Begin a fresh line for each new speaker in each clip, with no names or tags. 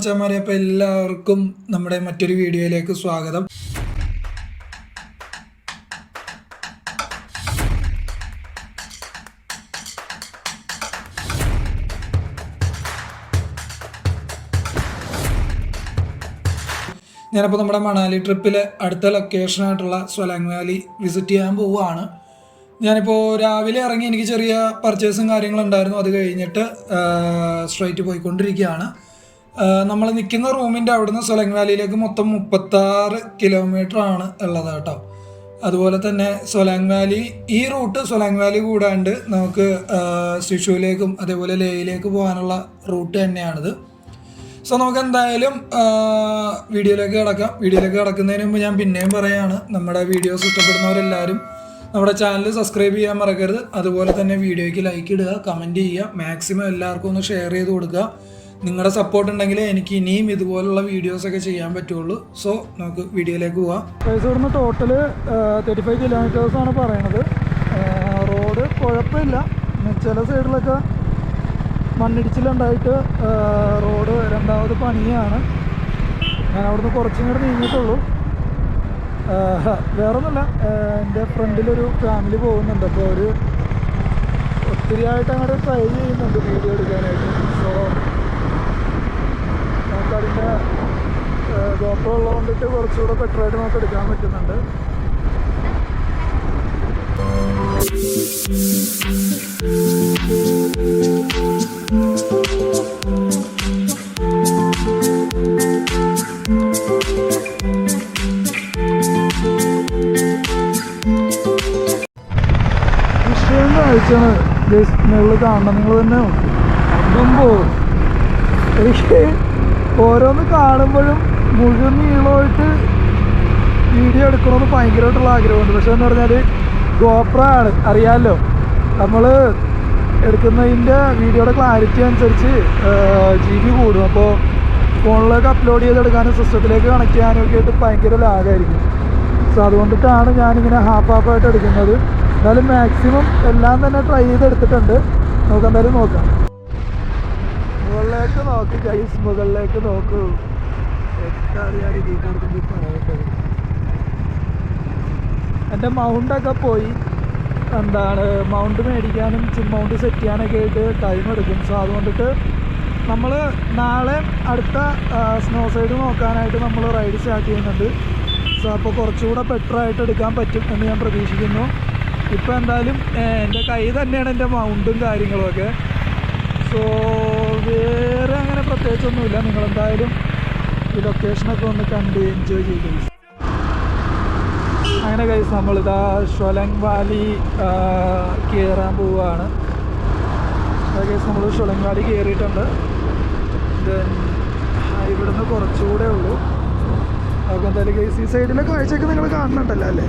മച്ചാമാരെ അപ്പോൾ എല്ലാവർക്കും നമ്മുടെ മറ്റൊരു വീഡിയോയിലേക്ക് സ്വാഗതം. ഞാനിപ്പോൾ നമ്മുടെ മണാലി ട്രിപ്പിലെ അടുത്ത ലൊക്കേഷനായിട്ടുള്ള സ്വലാങ് വാലി വിസിറ്റ് ചെയ്യാൻ പോവുകയാണ്. ഞാനിപ്പോൾ രാവിലെ ഇറങ്ങി എനിക്ക് ചെറിയ പർച്ചേസും കാര്യങ്ങളും ഉണ്ടായിരുന്നു. അത് കഴിഞ്ഞിട്ട് സ്ട്രൈറ്റ് പോയിക്കൊണ്ടിരിക്കുകയാണ്. നമ്മൾ നിൽക്കുന്ന റൂമിന്റെ അവിടുന്ന് വാലിയിലേക്ക് മൊത്തം മുപ്പത്താറ് കിലോമീറ്റർ ആണ് ഉള്ളത് കേട്ടോ. അതുപോലെ തന്നെ സൊലാങ് വാലി ഈ റൂട്ട് സൊലാങ് വാലി കൂടാണ്ട് നമുക്ക് ശിശുവിലേക്കും അതേപോലെ ലേയിലേക്ക് പോകാനുള്ള റൂട്ട് തന്നെയാണിത്. സോ നമുക്ക് എന്തായാലും വീഡിയോയിലേക്ക് കിടക്കാം. വീഡിയോയിലേക്ക് കിടക്കുന്നതിന് മുമ്പ് ഞാൻ പിന്നെയും പറയുകയാണ് നമ്മുടെ വീഡിയോസ് ഇഷ്ടപ്പെടുന്നവരെല്ലാവരും നമ്മുടെ ചാനൽ സബ്സ്ക്രൈബ് ചെയ്യാൻ മറക്കരുത്. അതുപോലെ തന്നെ വീഡിയോയ്ക്ക് ലൈക്ക് ഇടുക കമന്റ് ചെയ്യുക മാക്സിമം എല്ലാവർക്കും ഒന്ന് ഷെയർ ചെയ്ത് കൊടുക്കുക. നിങ്ങളുടെ സപ്പോർട്ട് ഉണ്ടെങ്കിൽ എനിക്ക് ഇനിയും ഇതുപോലുള്ള വീഡിയോസ് ഒക്കെ ചെയ്യാൻ പറ്റുള്ളൂ. സോ നമുക്ക് വീഡിയോയിലേക്ക് പോവാം.
ഇവിടുന്ന് ടോട്ടൽ തേർട്ടി ഫൈവ് ആണ് പറയണത്. റോഡ് കുഴപ്പമില്ല. ചില സൈഡിലൊക്കെ മണ്ണിടിച്ചിലുണ്ടായിട്ട് റോഡ് രണ്ടാമത് പണിയാണ്. ഞാൻ അവിടുന്ന് കുറച്ചും കൂടെ നീങ്ങിയിട്ടുള്ളൂ വേറൊന്നുമില്ല. എന്റെ ഫ്രണ്ടിലൊരു ഫാമിലി പോകുന്നുണ്ട്. അപ്പോൾ അവർ ഒത്തിരി ആയിട്ട് അങ്ങോട്ട് ട്രൈ ചെയ്യുന്നുണ്ട് വീഡിയോ എടുക്കാനായിട്ട്. സോ നമുക്കതിന്റെ ഗോപ്രോ ഉള്ളതുകൊണ്ടിട്ട് കുറച്ചുകൂടെ ബെറ്ററായിട്ട് നമുക്ക് എടുക്കാൻ പറ്റുന്നുണ്ട്. വിഷയം ജസ്റ്റ് നിങ്ങൾ കാണണം. നിങ്ങൾ തന്നെ നോക്കി. എനിക്ക് ഓരോന്ന് കാണുമ്പോഴും മുഴുവൻ നീളമായിട്ട് വീഡിയോ എടുക്കണമെന്ന് ഭയങ്കരമായിട്ടുള്ള ആഗ്രഹമുണ്ട്. പക്ഷേ എന്ന് പറഞ്ഞാൽ ഗോപ്ര ആണ്. അറിയാമല്ലോ നമ്മൾ എടുക്കുന്നതിന്റെ വീഡിയോയുടെ ക്ലാരിറ്റി അനുസരിച്ച് ജി ബി കൂടും. അപ്പോൾ ഫോണിലേക്ക് അപ്ലോഡ് ചെയ്തെടുക്കാനും സിസ്റ്റത്തിലേക്ക് കണക്ട് ചെയ്യാനും ഒക്കെ ആയിട്ട് ഭയങ്കര ലാഗായിരിക്കും. സോ അതുകൊണ്ടിട്ടാണ് ഞാനിങ്ങനെ ഹാഫ് ഹാഫ് ആയിട്ട് എടുക്കുന്നത്. എന്നാലും മാക്സിമം എല്ലാം തന്നെ ട്രൈ ചെയ്തെടുത്തിട്ടുണ്ട്. നമുക്ക് എന്തായാലും നോക്കാം. മുകളിലേക്ക് നോക്ക് ഗൈസ് മുകളിലേക്ക് നോക്കൂ. ഇതിൽ കിടക്കുന്നത് പറയട്ടത് എന്റെ മൗണ്ടൊക്കെ പോയി. എന്താണ് മൗണ്ട് മേടിക്കാനും മൗണ്ട് സെറ്റ് ചെയ്യാനൊക്കെ ആയിട്ട് ടൈം എടുക്കും. സോ അതുകൊണ്ടിട്ട് നമ്മൾ നാളെ അടുത്ത സ്നോ സൈഡ് നോക്കാനായിട്ട് നമ്മൾ റൈഡ് സ്റ്റാർട്ട് ചെയ്യുന്നുണ്ട്. സോ അപ്പോൾ കുറച്ചുകൂടെ ബെറ്റർ ആയിട്ട് എടുക്കാൻ പറ്റും എന്ന് ഞാൻ പ്രതീക്ഷിക്കുന്നു. ഇപ്പോൾ എന്തായാലും എന്റെ കൈ തന്നെയാണ് എന്റെ മൗണ്ടും കാര്യങ്ങളുമൊക്കെ സോ വേറെ അങ്ങനെ പ്രത്യേകിച്ചൊന്നുമില്ല. നിങ്ങളെന്തായാലും ഈ ലൊക്കേഷനൊക്കെ ഒന്ന് കണ്ട് എൻജോയ് ചെയ്തു അങ്ങനെ കഴിച്ച് നമ്മളിതാ ഷൊലങ് വാലി കയറാൻ പോവുകയാണ് കേസ് നമ്മൾ ഷൊലങ് വാലി കയറിയിട്ടുണ്ട് ദെൻ ഇവിടുന്ന് കുറച്ചുകൂടെ ഉള്ളൂ. അപ്പോൾ എന്തായാലും കേസ് ഈ സൈഡിലെ കാഴ്ചയൊക്കെ നിങ്ങൾ കാണുന്നുണ്ടല്ലോ അല്ലേ?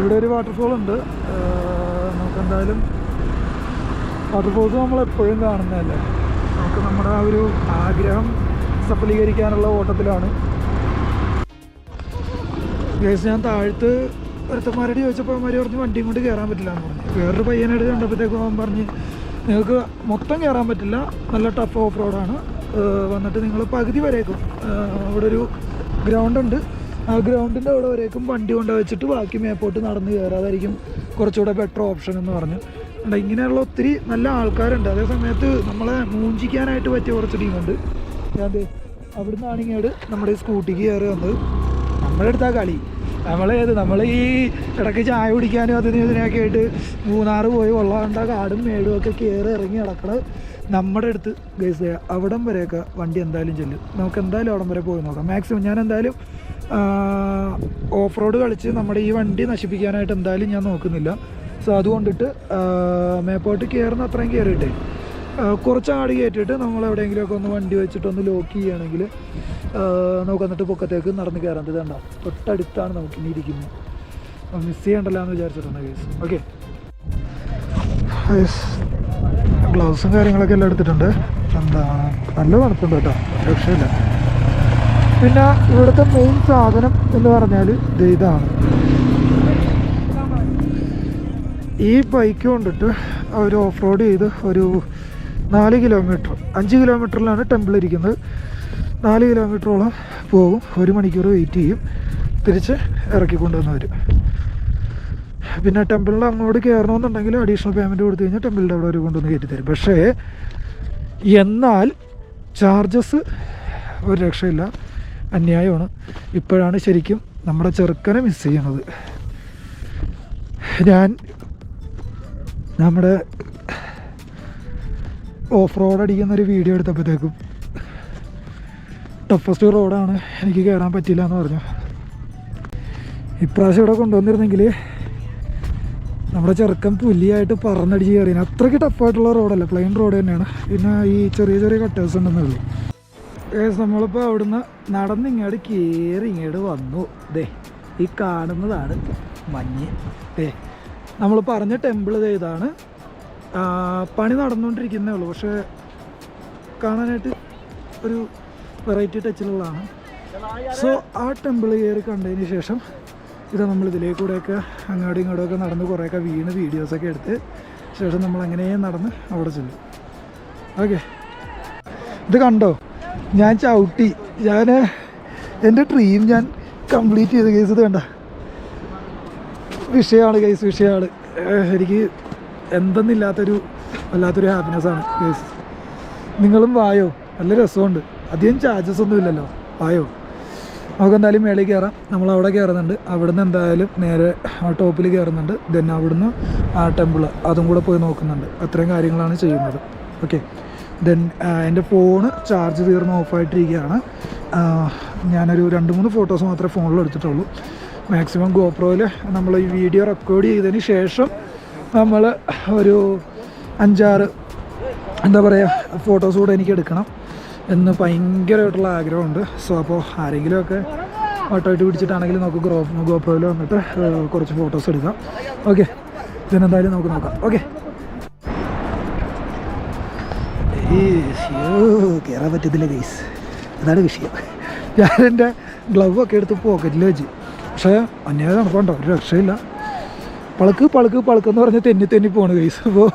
ഇവിടെ ഒരു വാട്ടർഫോൾ ഉണ്ട്. നമുക്കെന്തായാലും വാട്ടർഫോൾസ് നമ്മൾ എപ്പോഴും കാണുന്നതല്ലേ? നമുക്ക് നമ്മുടെ ആ ഒരു ആഗ്രഹം സഫലീകരിക്കാനുള്ള ഓട്ടത്തിലാണ്. ഗേസ് ഞാൻ താഴ്ത്ത് ഒരുത്തന്മാരോട് ചോദിച്ചപ്പോൾ അവന്മാർ പറഞ്ഞ് വണ്ടിയും കൊണ്ട് കയറാൻ പറ്റില്ല എന്ന് പറഞ്ഞു. വേറൊരു പയ്യനായിട്ട് കണ്ടപ്പോഴത്തേക്കും അവൻ പറഞ്ഞ് നിങ്ങൾക്ക് മൊത്തം കയറാൻ പറ്റില്ല നല്ല ടഫ് ഓഫ് റോഡാണ് വന്നിട്ട് നിങ്ങൾ പകുതി വരേക്കും. അവിടെ ഒരു ഗ്രൗണ്ട് ഉണ്ട്. ആ ഗ്രൗണ്ടിന്റെ അവിടെ വരേക്കും വണ്ടി കൊണ്ട് വെച്ചിട്ട് ബാക്കി മേപ്പോട്ട് നടന്ന് കയറാതായിരിക്കും. കുറച്ചുകൂടെ ബെറ്റർ ഓപ്ഷൻ എന്ന് പറഞ്ഞു. ഉണ്ട് ഇങ്ങനെയുള്ള ഒത്തിരി നല്ല ആൾക്കാരുണ്ട്. അതേ സമയത്ത് നമ്മളെ മൂഞ്ചിക്കാനായിട്ട് പറ്റിയ കുറച്ച് ടീമുണ്ട് അതെ അവിടുന്ന് ആണിങ്ങോട് നമ്മുടെ സ്കൂട്ടിക്ക് കയറി വന്നത്. നമ്മുടെ അടുത്താ കളി. നമ്മളേത് നമ്മൾ ഈ ഇടയ്ക്ക് ചായ കുടിക്കാനും അതിന് ഇതിനൊക്കെ ആയിട്ട് മൂന്നാറ് പോയി വെള്ളമുണ്ട കാടും മേടും ഒക്കെ കയറി ഇറങ്ങി നടക്കണത് നമ്മുടെ അടുത്ത് ഗൈസ് അവിടം വരെയൊക്കെ വണ്ടി എന്തായാലും ചെല്ലും. നമുക്ക് എന്തായാലും അവിടം വരെ പോയി നോക്കാം. മാക്സിമം ഞാൻ എന്തായാലും ഓഫ് റോഡ് കളിച്ച് നമ്മുടെ ഈ വണ്ടി നശിപ്പിക്കാനായിട്ട് എന്തായാലും ഞാൻ നോക്കുന്നില്ല. സോ അതുകൊണ്ടിട്ട് മേപ്പോട്ട് കയറുന്ന അത്രയും കയറിയിട്ടേ കുറച്ച് ആട് കയറ്റിയിട്ട് നമ്മൾ എവിടെയെങ്കിലുമൊക്കെ ഒന്ന് വണ്ടി വെച്ചിട്ട് ഒന്ന് ലോക്ക് ചെയ്യുകയാണെങ്കിൽ നമുക്ക് എന്നിട്ട് പൊക്കത്തേക്ക് നടന്ന് കയറാൻ ഇതണ്ട തൊട്ടടുത്താണ് നമുക്ക് ഇനി ഇരിക്കുന്നത്. മിസ് ചെയ്യണ്ടല്ലോ എന്ന് വിചാരിച്ചിട്ടുണ്ട് കേസ് ഓക്കെ ഗ്ലൗസും കാര്യങ്ങളൊക്കെ എല്ലാം എടുത്തിട്ടുണ്ട്. എന്താ നല്ല തണുപ്പുണ്ട് കേട്ടോ. രക്ഷയില്ല. പിന്നെ ഇവിടുത്തെ മെയിൻ സാധനം എന്ന് പറഞ്ഞാൽ ഇതാണ്. ഈ ബൈക്ക് കൊണ്ടിട്ട് അവർ ഓഫ് റോഡ് ചെയ്ത് ഒരു നാല് കിലോമീറ്റർ. അഞ്ച് കിലോമീറ്ററിലാണ് ടെമ്പിൾ ഇരിക്കുന്നത്. നാല് കിലോമീറ്ററോളം പോകും. ഒരു മണിക്കൂർ വെയിറ്റ് ചെയ്യും. തിരിച്ച് ഇറക്കി കൊണ്ടുവന്ന് വരും പിന്നെ ടെമ്പിളിൽ അങ്ങോട്ട് കയറണമെന്നുണ്ടെങ്കിൽ അഡീഷണൽ പേയ്മെന്റ് കൊടുത്തു കഴിഞ്ഞാൽ ടെമ്പിളിന്റെ അവിടെ ഒരു കൊണ്ടുവന്ന് കയറ്റി തരും പക്ഷേ എന്നാൽ ചാർജസ് ഒരു രക്ഷയില്ല. അന്യായമാണ്. ഇപ്പോഴാണ് ശരിക്കും നമ്മുടെ ചെറുക്കനെ മിസ് ചെയ്യുന്നത്. ഞാൻ നമ്മുടെ ഓഫ് റോഡ് അടിക്കുന്ന ഒരു വീഡിയോ എടുത്തപ്പോഴത്തേക്കും ടഫസ്റ്റ് റോഡാണ് എനിക്ക് കയറാൻ പറ്റില്ല എന്ന് പറഞ്ഞു. ഇപ്രാവശ്യം ഇവിടെ കൊണ്ടുവന്നിരുന്നെങ്കിൽ നമ്മുടെ ചെറുക്കൻ പുലിയായിട്ട് പറന്നടിച്ച് കയറിയാണ് അത്രയ്ക്ക് ടഫായിട്ടുള്ള റോഡല്ല പ്ലെയിൻ റോഡ് തന്നെയാണ്. പിന്നെ ഈ ചെറിയ ചെറിയ കട്ടേഴ്സ് ഉണ്ടെന്നേ ഉള്ളൂ. ഏസ് നമ്മളിപ്പോൾ അവിടുന്ന് നടന്ന് ഇങ്ങോട്ട് കയറി ഇങ്ങോട്ട് വന്നു. ദേ ഈ കാണുന്നതാണ് മഞ്ഞ്. ദേ നമ്മൾ പറഞ്ഞ ടെമ്പിൾ ഇതാണ്. പണി നടന്നുകൊണ്ടിരിക്കുന്നേ ഉള്ളൂ. പക്ഷേ കാണാനായിട്ട് ഒരു വെറൈറ്റി ടച്ചിലുള്ളതാണ് സോ ആ ടെമ്പിൾ കയറി കണ്ടതിന് ശേഷം ഇത് നമ്മൾ ഇതിലേ കൂടെയൊക്കെ അങ്ങോട്ടും ഇങ്ങോട്ടുമൊക്കെ നടന്ന് കുറേയൊക്കെ വീണ് വീഡിയോസൊക്കെ എടുത്ത് ശേഷം നമ്മൾ അങ്ങനെ നടന്ന് അവിടെ ചെല്ലും. ഓക്കെ ഇത് കണ്ടോ? ഞാൻ ചവിട്ടി. ഞാൻ എന്റെ ഡ്രീം ഞാൻ കംപ്ലീറ്റ് ചെയ്ത കേസ് ഇത് കണ്ട. വിഷയമാണ് കേസ് വിഷയമാണ്. എനിക്ക് എന്തെന്നില്ലാത്തൊരു വല്ലാത്തൊരു ഹാപ്പിനെസ് ആണ് കേസ് നിങ്ങളും വായോ? നല്ല രസമുണ്ട്. അധികം ചാർജസ് ഒന്നും ഇല്ലല്ലോ. വായോ? നമുക്ക് എന്തായാലും മേളിൽ കയറാം നമ്മൾ അവിടെ കയറുന്നുണ്ട് അവിടുന്ന് എന്തായാലും നേരെ ടോപ്പിൽ കയറുന്നുണ്ട് ദെൻ അവിടുന്ന് ആ ടെമ്പിൾ അതും കൂടെ പോയി നോക്കുന്നുണ്ട്. അത്രയും കാര്യങ്ങളാണ് ചെയ്യുന്നത്. ഓക്കെ ദെൻ എന്റെ ഫോണ് ചാർജ് തീർന്ന് ഓഫായിട്ടിരിക്കുകയാണ് ഞാനൊരു രണ്ട് മൂന്ന് ഫോട്ടോസ് മാത്രമേ ഫോണിൽ എടുത്തിട്ടുള്ളൂ. മാക്സിമം ഗോപ്രോയിൽ നമ്മൾ ഈ വീഡിയോ റെക്കോർഡ് ചെയ്തതിന് ശേഷം നമ്മൾ ഒരു അഞ്ചാറ് എന്താ പറയുക ഫോട്ടോസ് കൂടെ എനിക്ക് എടുക്കണം എന്ന് ഭയങ്കരമായിട്ടുള്ള ആഗ്രഹമുണ്ട്. സോ അപ്പോൾ ആരെങ്കിലുമൊക്കെ ഓട്ടോ ആയിട്ട് പിടിച്ചിട്ടാണെങ്കിൽ നമുക്ക് ഗ്രോ ഗോപ്രോയിൽ വന്നിട്ട് കുറച്ച് ഫോട്ടോസ് എടുക്കാം. ഓക്കെ ഇതിനെന്തായാലും നമുക്ക് നോക്കാം. ഓക്കെ കയറാൻ പറ്റത്തില്ല ഗൈസ് അതാണ് വിഷയം. ഞാനെന്റെ ഒക്കെ എടുത്ത് പോക്കറ്റിൽ വെച്ച്. പക്ഷേ അന്യായ നടക്കണ്ടോ ഒരു രക്ഷയില്ല. പളുക്ക് പളുക്ക് പളുക്ക് എന്ന് പറഞ്ഞ് തെന്നി തെന്നി പോണ് ഗൈസ് അപ്പോൾ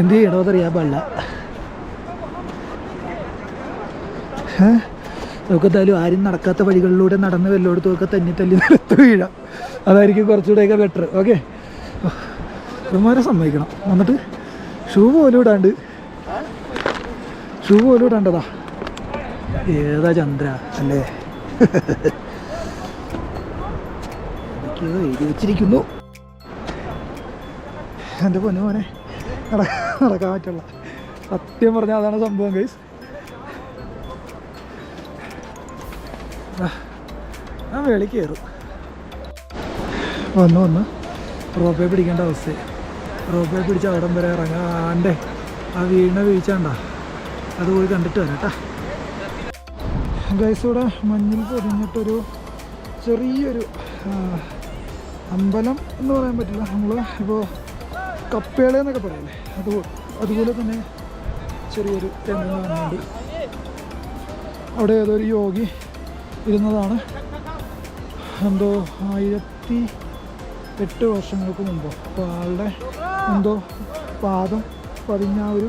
എന്ത് ചെയ്യണമെന്നറിയാൻ പാടില്ല? നമുക്ക് എന്തായാലും ആരും നടക്കാത്ത വഴികളിലൂടെ നടന്ന് വല്ലോടത്തുമൊക്കെ തന്നി തല്ലി നിലത്ത് വീഴാം. അതായിരിക്കും കുറച്ചുകൂടെയൊക്കെ ബെറ്റർ ഓക്കെ ഇവന്മാരെ സമ്മതിക്കണം. എന്നിട്ട് ഷൂ പോലും ഇടാണ്ട്. ഷൂ പോലും ഇടാണ്ടതാ. ഏതാ ചന്ദ്ര? അല്ലേ? എഴുതി വെച്ചിരിക്കുന്നു. എന്റെ പൊന്നു മോനെ. നടക്കാൻ പറ്റുള്ള. സത്യം പറഞ്ഞാൽ അതാണ് സംഭവം ഗൈസ് ഞാൻ വേളി കയറും. വന്ന് വന്ന്. റോപ്പേ പിടിക്കേണ്ട അവസ്ഥ. റോപ്പേ പിടിച്ച് അവിടം വരെ ഇറങ്ങാണ്ട് ആ വീണ വീഴ്ചണ്ട അത് പോയി കണ്ടിട്ട് വരാം കേട്ടാ ഗൈസ് ഇവിടെ മഞ്ഞിൽ പൊതിഞ്ഞിട്ടൊരു ചെറിയൊരു അമ്പലം എന്ന് പറയാൻ പറ്റില്ല. നമ്മൾ ഇപ്പോൾ കപ്പേള എന്നൊക്കെ പറയില്ലേ? അത് അതുപോലെ തന്നെ ചെറിയൊരു കാണുന്നുണ്ട് അവിടെ ഏതോ ഒരു യോഗി ഇരുന്നതാണ്. എന്തോ ആയിരത്തി എട്ട് വർഷങ്ങൾക്ക് മുമ്പോ? അപ്പോൾ ആളുടെ എന്തോ പാദം പതിഞ്ഞ ഒരു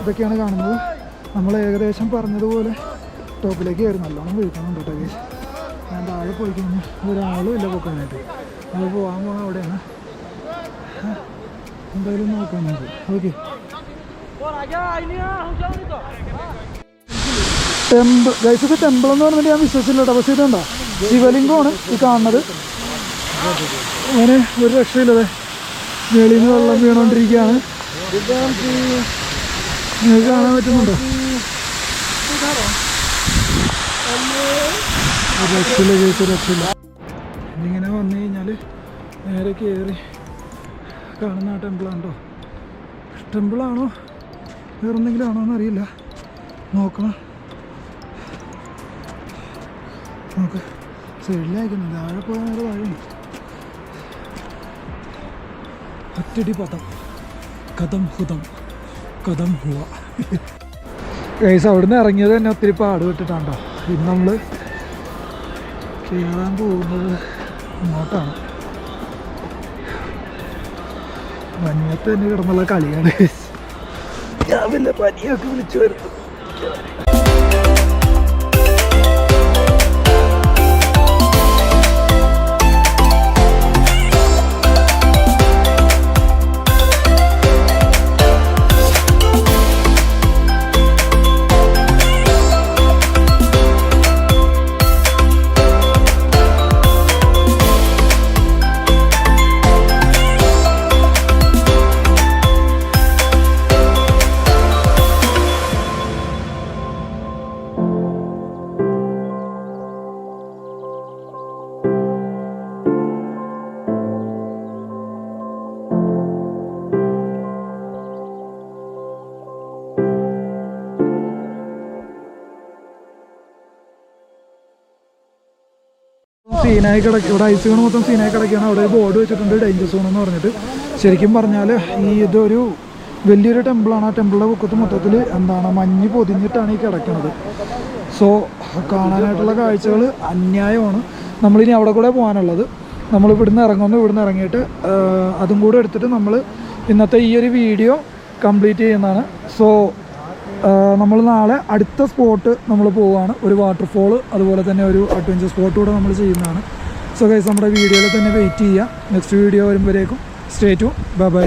ഇതൊക്കെയാണ് കാണുന്നത്. നമ്മൾ ഏകദേശം പറഞ്ഞതുപോലെ ടോപ്പിലേക്ക് കയറി നല്ലോണം വിളിക്കണം കേട്ടോ. ഞാൻ താഴെ പോയി കഴിഞ്ഞാൽ ഒരാളും ഇല്ല പൊക്കാനായിട്ട്. നമ്മൾ പോകാൻ പോകണം അവിടെയാണ്. എന്തായാലും നോക്കാം ഓക്കെ. ടെമ്പിൾ. ഗൈസ് ഇത് ടെമ്പിൾ എന്ന് പറഞ്ഞിട്ട് ഞാൻ വിശ്വസിച്ചില്ല കേട്ടോ. പക്ഷേ ഇതുണ്ടോ? ശിവലിംഗമാണ് ഈ കാണുന്നത്. അങ്ങനെ ഒരു രക്ഷയില്ലതെ വെളിയിൽ നിന്ന് വെള്ളം വീണോണ്ടിരിക്കുകയാണ്. നിങ്ങൾക്ക് കാണാൻ പറ്റുന്നുണ്ടോ? രക്ഷയില്ല ചേച്ചി രക്ഷയില്ല. ഇങ്ങനെ വന്നു കഴിഞ്ഞാൽ നേരെ കയറി കാണുന്ന ആ ടെമ്പിളാണോ ടെമ്പിളാണോ? വേറെന്തെങ്കിലും ആണോ എന്നറിയില്ല. നോക്കണം. നമുക്ക് സൈഡിലായിരിക്കുന്നു. താഴെ പോയാൽ നേരെ താഴെ ഒറ്റടി പദം. കഥം ഹുതം കഥം ഹുവ. ഗൈസ് അവിടുന്ന് ഇറങ്ങിയത് തന്നെ ഒത്തിരി പാട് വിട്ടിട്ടാണ്ടോ ഇന്ന് നമ്മൾ കയറാൻ പോകുന്നത് ഇങ്ങോട്ടാണ്. മഞ്ഞത്ത് തന്നെ കിടന്നുള്ള കളിയാണ്. ഞാൻ വല്ല പനിയൊക്കെ വിളിച്ചു വരുന്നു. സീനായി കിടക്കുക ഇവിടെ ഐസ് സോൺ മൊത്തം സീനായി കിടക്കുകയാണ് അവിടെ ബോർഡ് വെച്ചിട്ടുണ്ട് ഡേഞ്ചർ സോൺ എന്ന് പറഞ്ഞിട്ട്. ശരിക്കും പറഞ്ഞാൽ ഈ ഇതൊരു വലിയൊരു ടെമ്പിളാണ് ആ ടെമ്പിളിന്റെ പൊക്കത്ത് മൊത്തത്തിൽ എന്താണ് മഞ്ഞ് പൊതിഞ്ഞിട്ടാണ് ഈ കിടക്കുന്നത് സോ കാണാനായിട്ടുള്ള കാഴ്ചകൾ അന്യായമാണ്. നമ്മളിനി അവിടെ കൂടെ പോകാനുള്ളത്. നമ്മൾ ഇവിടുന്ന് ഇറങ്ങുന്നു ഇവിടുന്ന് ഇറങ്ങിയിട്ട് അതും കൂടെ എടുത്തിട്ട് നമ്മൾ ഇന്നത്തെ ഈ ഒരു വീഡിയോ കംപ്ലീറ്റ് ചെയ്യുന്നതാണ്. സോ നമ്മൾ നാളെ അടുത്ത സ്പോട്ട് നമ്മൾ പോവുകയാണ്. ഒരു വാട്ടർഫോൾ അതുപോലെ തന്നെ ഒരു അഡ്വഞ്ചർ സ്പോട്ട് കൂടെ നമ്മൾ ചെയ്യുന്നതാണ്. സോ ഗൈസ് നമ്മുടെ വീഡിയോയിൽ തന്നെ വെയിറ്റ് ചെയ്യുക. നെക്സ്റ്റ് വീഡിയോ വരുമ്പോഴേക്കും സ്റ്റേ ടു ബൈ ബൈ